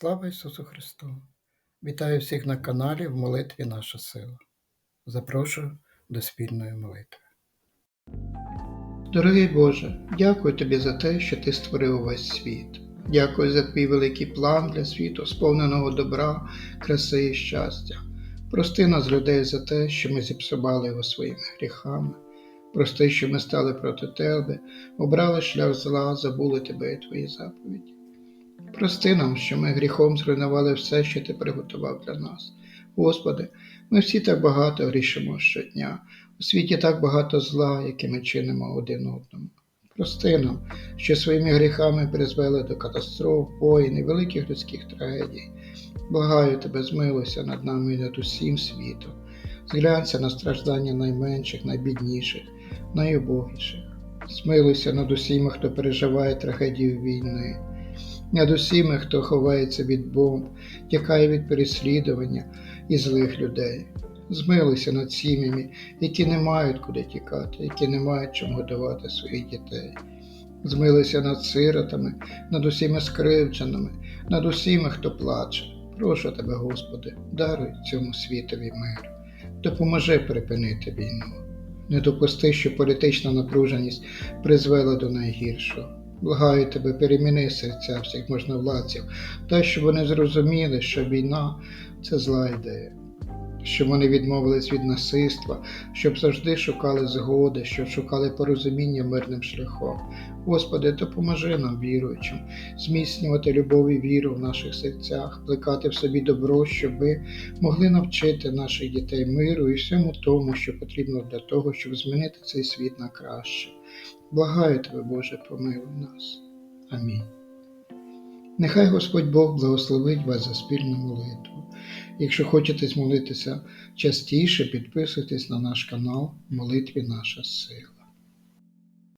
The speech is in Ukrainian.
Слава Ісусу Христу! Вітаю всіх на каналі в молитві Наша сила. Запрошую до спільної молитви. Дорогий Боже, дякую Тобі за те, що Ти створив увесь світ. Дякую за твій великий план для світу, сповненого добра, краси і щастя. Прости нас, людей, за те, що ми зіпсували його своїми гріхами. Прости, що ми стали проти Тебе, обрали шлях зла, забули Тебе і Твої заповіді. Прости нам, що ми гріхом зруйнували все, що ти приготував для нас. Господи, ми всі так багато грішимо щодня. У світі так багато зла, яке ми чинимо один одному. Прости нам, що своїми гріхами призвели до катастроф, воїн і великих людських трагедій. Благаю тебе, змилуйся над нами і над усім світом. Зглянься на страждання найменших, найбідніших, найубогіших. Змилуйся над усіма, хто переживає трагедію війни над усіми, хто ховається від бомб, тікає від переслідування і злих людей. Змилися над сім'ями, які не мають куди тікати, які не мають чим годувати своїх дітей. Змилися над сиротами, над усіма скривдженими, над усіма, хто плаче. Прошу тебе, Господи, даруй цьому світові мир. Допоможи припинити війну. Не допусти, що політична напруженість призвела до найгіршого. Благаю тебе, переміни серця всіх можновладців, та щоб вони зрозуміли, що війна це зла ідея, щоб вони відмовились від насильства, щоб завжди шукали згоди, щоб шукали порозуміння мирним шляхом. Господи, допоможи нам, віруючим, зміцнювати любов і віру в наших серцях, плекати в собі добро, щоб ми могли навчити наших дітей миру і всьому тому, що потрібно для того, щоб змінити цей світ на краще. Благаю тебе, Боже, помилуй нас. Амінь. Нехай Господь Бог благословить вас за спільну молитву. Якщо хочете змолитися частіше, підписуйтесь на наш канал Молитві Наша Сила.